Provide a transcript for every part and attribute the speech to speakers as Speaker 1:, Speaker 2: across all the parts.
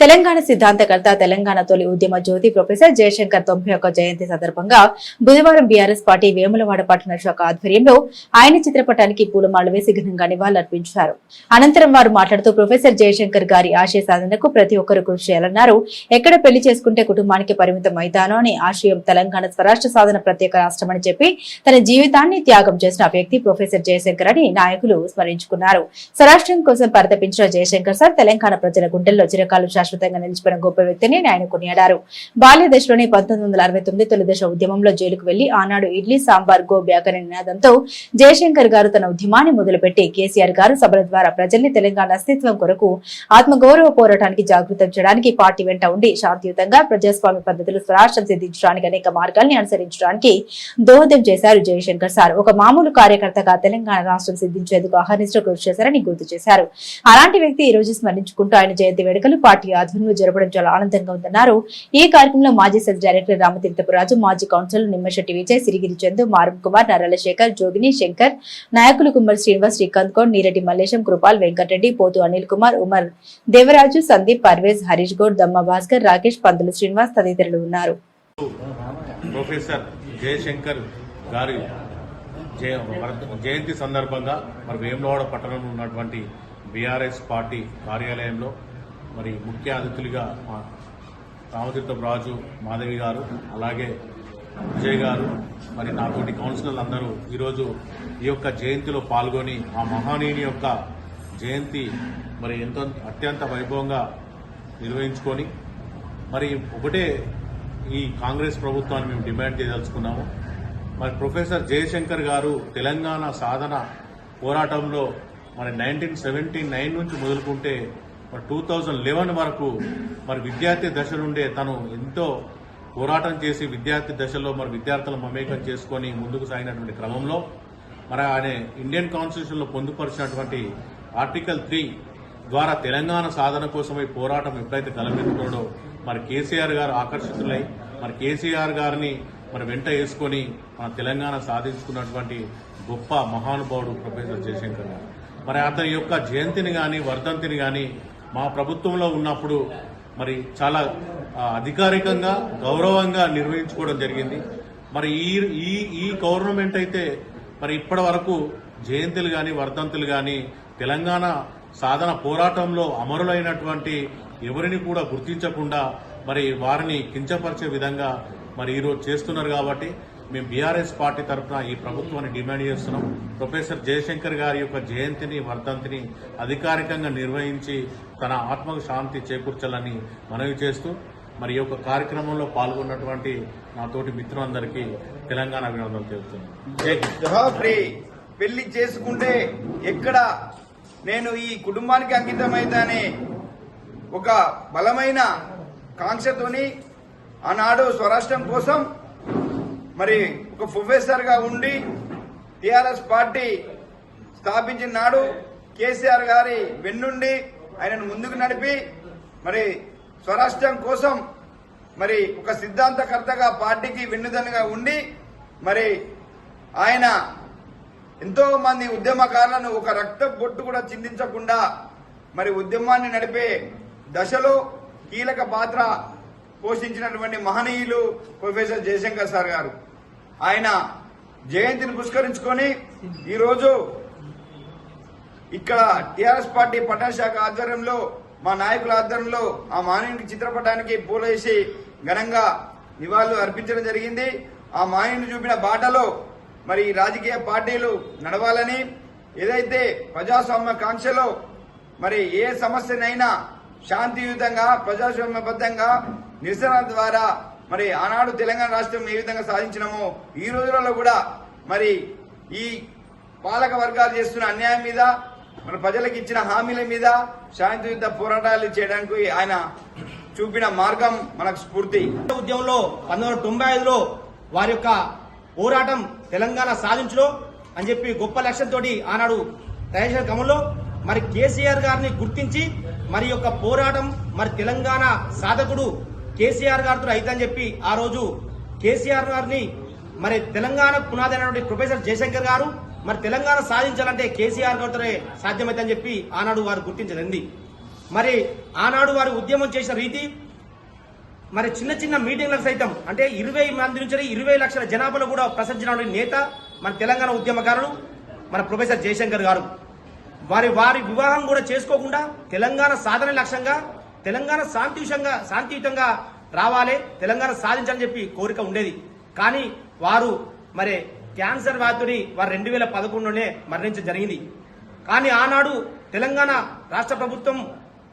Speaker 1: తెలంగాణ సిద్ధాంతకర్త తెలంగాణ తొలి ఉద్యమ జ్యోతి ప్రొఫెసర్ జయశంకర్ తొంభై ఒక్క జయంతి సందర్భంగా బుధవారం బీఆర్ఎస్ పార్టీ వేములవాడ పట్టణ శాఖ ఆధ్వర్యంలో ఆయన చిత్రపటానికి పూలమాల వేసి ఘనంగా నివాళులర్పించారు. అనంతరం వారు మాట్లాడుతూ ప్రొఫెసర్ జయశంకర్ గారి ఆశయ సాధనకు ప్రతి ఒక్కరూ కృషి చేయాలన్నారు. ఎక్కడ పెళ్ళి చేసుకుంటే కుటుంబానికి పరిమితం అవుతానో అని ఆశయం తెలంగాణ స్వరాష్ట్ర సాధన ప్రత్యేక రాష్ట్రమని చెప్పి తన జీవితాన్ని త్యాగం చేసిన వ్యక్తి ప్రొఫెసర్ జయశంకర్ అని నాయకులు స్మరించుకున్నారు. స్వరాష్ట్రం కోసం పరితపించిన జయశంకర్ సార్ తెలంగాణ ప్రజల గుండెల్లో చిరకాలు శాశ్వతంగా నిలిచిపోయిన గొప్ప వ్యక్తిని ఆయన కొనియాడారు. బాల్య దశలోనే పంతొమ్మిది వందల అరవై తొమ్మిది తొలి ఉద్యమంలో జైలుకు వెళ్ళి ఆనాడు ఇడ్లీ సాంబార్ గో బ్యాక్ అనే నినాదంతో జయశంకర్ గారు తన ఉద్యమాన్ని మొదలుపెట్టి కేసీఆర్ గారు సభల ద్వారా ప్రజల్ని తెలంగాణ అస్తిత్వం కొరకు ఆత్మగౌరవ పోరాటానికి జాగృతం చేయడానికి పార్టీ వెంట ఉండి శాంతియుతంగా ప్రజాస్వామ్య పద్ధతులు స్వరాష్ట్రం సిద్ధించడానికి అనేక మార్గాల్ని అనుసరించడానికి దోహదం చేశారు జయశంకర్ సార్. ఒక మామూలు కార్యకర్తగా తెలంగాణ రాష్ట్రం సిద్ధించేందుకు ఆహ్వానిస్తూ కృషి చేశారని గుర్తు చేశారు. అలాంటి వ్యక్తి ఈ రోజు స్మరించుకుంటూ ఆయన జయంతి వేడుకలు పార్టీ ఆధ్వర్యంలో జరపడం చాలా ఆనందంగా ఉందన్నారు. ఈ కార్యక్రమంలో మాజీ సెల్ డైరెక్టర్ రామతీర్థపురాజు మాజీ కౌన్సిలర్ నిమ్మశెట్టి విజయ్ సిరిగిరి చందు మారం కుమార్ నరల శేఖర్ జోగిని శంకర్ నాయకులు కుమ్మర్ శ్రీనివాస్ శ్రీకాంత్ గౌడ్ నీరెడ్డి మల్లేశం కృపాల్ వెంకటరెడ్డి పోతు అనిల్ కుమార్ ఉమర్ దేవరాజు సందీప్ పర్వేజ్ హరీష్ గౌడ్ దమ్మ భాస్కర్ రాకేష్ పందులు శ్రీనివాస్ తదితరులు ఉన్నారు.
Speaker 2: ప్రొఫెసర్ జయశంకర్ గారి జయ జయంతి సందర్భంగా మరి వేములవాడ పట్టణంలో ఉన్నటువంటి బీఆర్ఎస్ పార్టీ కార్యాలయంలో మరి ముఖ్య అతిథులుగా మా రామతీర్థం రాజు మాధవి గారు అలాగే విజయ్ గారు మరి నాతోటి కౌన్సిలర్లు అందరూ ఈరోజు ఈ యొక్క జయంతిలో పాల్గొని ఆ మహానీయుని యొక్క జయంతి మరి ఎంతో అత్యంత వైభవంగా నిర్వహించుకొని మరి ఒకటే ఈ కాంగ్రెస్ ప్రభుత్వాన్ని మేము డిమాండ్ చేయదలుచుకున్నాము. మరి ప్రొఫెసర్ జయశంకర్ గారు తెలంగాణ సాధన పోరాటంలో మరి నైన్టీన్ సెవెంటీ నైన్ నుంచి మొదలుకుంటే మరి టూ థౌజండ్ లెవెన్ వరకు మరి విద్యార్థి దశ నుండే తను ఎంతో పోరాటం చేసి విద్యార్థి దశలో మరి విద్యార్థులను మమేకం చేసుకొని ముందుకు సాగినటువంటి క్రమంలో మరి ఆయన ఇండియన్ కాన్స్టిట్యూషన్లో పొందుపరిచినటువంటి ఆర్టికల్ త్రీ ద్వారా తెలంగాణ సాధన కోసమై పోరాటం ఎప్పుడైతే తలపెట్టుకోడో మరి కేసీఆర్ గారు ఆకర్షితులై మరి కేసీఆర్ గారిని మరి వెంట వేసుకొని మన తెలంగాణ సాధించుకున్నటువంటి గొప్ప మహానుభావుడు ప్రొఫెసర్ జయశంకర్ గారు. మరి అతని యొక్క జయంతిని కానీ వర్ధంతిని కానీ మా ప్రభుత్వంలో ఉన్నప్పుడు మరి చాలా అధికారికంగా గౌరవంగా నిర్వహించుకోవడం జరిగింది. మరి ఈ ఈ ఈ గవర్నమెంట్ అయితే మరి ఇప్పటి వరకు జయంతులు కానీ వర్ధంతులు కానీ తెలంగాణ సాధన పోరాటంలో అమరులైనటువంటి ఎవరిని కూడా గుర్తించకుండా మరి వారిని కించపరిచే విధంగా మరి ఈరోజు చేస్తున్నారు కాబట్టి మేము బీఆర్ఎస్ పార్టీ తరఫున ఈ ప్రభుత్వాన్ని డిమాండ్ చేస్తున్నాం. ప్రొఫెసర్ జయశంకర్ గారి యొక్క జయంతిని వర్ధంతిని అధికారికంగా నిర్వహించి తన ఆత్మకు శాంతి చేకూర్చాలని మనవి చేస్తూ మరి ఈ యొక్క కార్యక్రమంలో పాల్గొన్నటువంటి నా తోటి మిత్రులందరికీ తెలంగాణ అభినందనలు తెలుపుతున్నాను.
Speaker 3: పెళ్ళి చేసుకుంటే ఎక్కడ నేను ఈ కుటుంబానికి అంకితమైతానే? ఒక బలమైన కాంక్షతోని ఆనాడు స్వరాష్ట్రం కోసం మరి ఒక ప్రొఫెసర్గా ఉండి టిఆర్ఎస్ పార్టీ స్థాపించిన నాడు కేసీఆర్ గారి వెన్నుండి ఆయనను ముందుకు నడిపి మరి స్వరాష్ట్రం కోసం మరి ఒక సిద్ధాంతకర్తగా పార్టీకి వెన్నుదన్నుగా ఉండి మరి ఆయన ఎంతో మంది ఉద్యమకారులను ఒక రక్త బొట్టు కూడా చిందించకుండా మరి ఉద్యమాన్ని నడిపే దశలో కీలక పాత్ర పోషించినటువంటి మహనీయులు ప్రొఫెసర్ జయశంకర్ సార్ గారు. ఆయన జయంతిని పురస్కరించుకొని ఈరోజు ఇక్కడ టిఆర్ఎస్ పార్టీ పట్టణశాఖ ఆధ్వర్యంలో మా నాయకుల ఆధ్వర్యంలో ఆ మానవునికి చిత్రపటానికి పూలేసి ఘనంగా నివాళులు అర్పించడం జరిగింది. ఆ మానవుని చూపిన బాటలో మరి రాజకీయ పార్టీలు నడవాలని ఏదైతే ప్రజాస్వామ్య కాంక్షలో మరి ఏ సమస్యనైనా శాంతియుతంగా ప్రజాస్వామ్యబద్ధంగా నిరసన ద్వారా మరి ఆనాడు తెలంగాణ రాష్ట్రం ఏ విధంగా సాధించినామో ఈ రోజులలో కూడా మరి ఈ పాలక వర్గాలు చేస్తున్న అన్యాయం మీద మన ప్రజలకు ఇచ్చిన హామీల మీద శాంతియుత పోరాటాలు చేయడానికి ఆయన చూపిన మార్గం మనకు స్ఫూర్తి.
Speaker 4: ఉద్యమంలో పంతొమ్మిది వందల తొంభై ఐదులో వారి యొక్క పోరాటం తెలంగాణ సాధించడం అని చెప్పి గొప్ప లక్ష్యంతో ఆనాడు తయారు క్రమంలో మరి కేసీఆర్ గారిని గుర్తించి మరి యొక్క పోరాటం మరి తెలంగాణ సాధకుడు కేసీఆర్ గారితో అయితని చెప్పి ఆ రోజు కేసీఆర్ గారిని మరి తెలంగాణ పునాది అయినటువంటి ప్రొఫెసర్ జయశంకర్ గారు మరి తెలంగాణ సాధించాలంటే కేసీఆర్ గారితోనే సాధ్యమైందని చెప్పి ఆనాడు వారు గుర్తించదండి మరి ఆనాడు వారు ఉద్యమం చేసిన రీతి మరి చిన్న చిన్న మీటింగ్లకు సైతం అంటే ఇరవై మంది నుంచి ఇరవై లక్షల జనాభాలో కూడా ప్రసరించిన నేత మన తెలంగాణ ఉద్యమకారుడు మన ప్రొఫెసర్ జయశంకర్ గారు. వారి వారి వివాహం కూడా చేసుకోకుండా తెలంగాణ సాధన లక్ష్యంగా తెలంగాణ శాంతియుతంగా శాంతియుతంగా రావాలి తెలంగాణ సాధించాలని చెప్పి కోరిక ఉండేది. కానీ వారు మరి క్యాన్సర్ వ్యాధుడి వారు రెండు వేల పదకొండులోనే మరణించడం జరిగింది. కానీ ఆనాడు తెలంగాణ రాష్ట్ర ప్రభుత్వం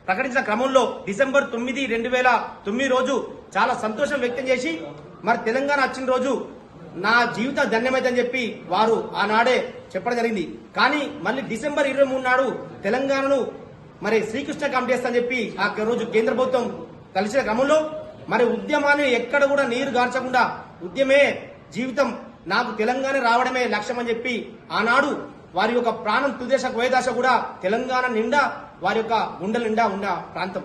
Speaker 4: ప్రకటించిన క్రమంలో డిసెంబర్ తొమ్మిది రెండు వేల తొమ్మిది రోజు చాలా సంతోషం వ్యక్తం చేసి మరి తెలంగాణ వచ్చిన రోజు నా జీవితం ధన్యమైందని చెప్పి వారు ఆనాడే చెప్పడం జరిగింది. కానీ మళ్ళీ డిసెంబర్ ఇరవై మూడు నాడు తెలంగాణను మరి శ్రీకృష్ణ కమిటీ అని చెప్పి ఆ రోజు కేంద్ర ప్రభుత్వం కలిసిన క్రమంలో మరి ఉద్యమాన్ని ఎక్కడ కూడా నీరు గార్చకుండా ఉద్యమే జీవితం నాకు తెలంగాణ రావడమే లక్ష్యం అని చెప్పి ఆనాడు వారి యొక్క ప్రాణం తుదేశ కోయదాశ కూడా తెలంగాణ నిండా వారి యొక్క గుండెల నిండా ఉన్న ప్రాంతం.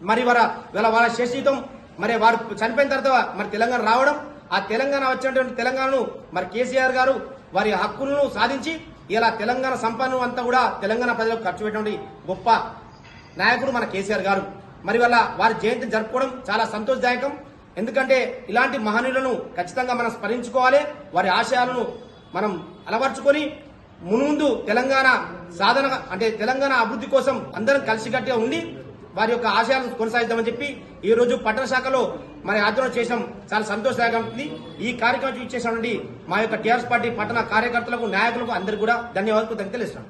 Speaker 4: మరి వారి వాళ్ళ వాళ్ళ శేషితం మరి వారు చనిపోయిన తర్వాత మరి తెలంగాణ రావడం ఆ తెలంగాణ వచ్చినటువంటి తెలంగాణను మరి కేసీఆర్ గారు వారి హక్కులను సాధించి ఇలా తెలంగాణ సంపన్నం అంతా కూడా తెలంగాణ ప్రజలకు ఖర్చు పెట్టినటువంటి గొప్ప నాయకుడు మన కేసీఆర్ గారు. మరి వల్ల వారి జయంతిని జరుపుకోవడం చాలా సంతోషదాయకం. ఎందుకంటే ఇలాంటి మహనీయులను ఖచ్చితంగా మనం స్మరించుకోవాలి. వారి ఆశయాలను మనం అలవర్చుకొని మునుముందు తెలంగాణ సాధన అంటే తెలంగాణ అభివృద్ధి కోసం అందరం కలిసికట్టుగా ఉండి వారి యొక్క ఆశయాలను కొనసాగిద్దామని చెప్పి ఈ రోజు పట్టణ శాఖలో మరి ఆధ్వర్యం చేసాం చాలా సంతోషదాయకంగా ఈ కార్యక్రమం ఇచ్చేసినటువంటి మా యొక్క టీఆర్ఎస్ పార్టీ పట్టణ కార్యకర్తలకు నాయకులకు అందరికీ కూడా ధన్యవాదాలు తెలుస్తున్నాం.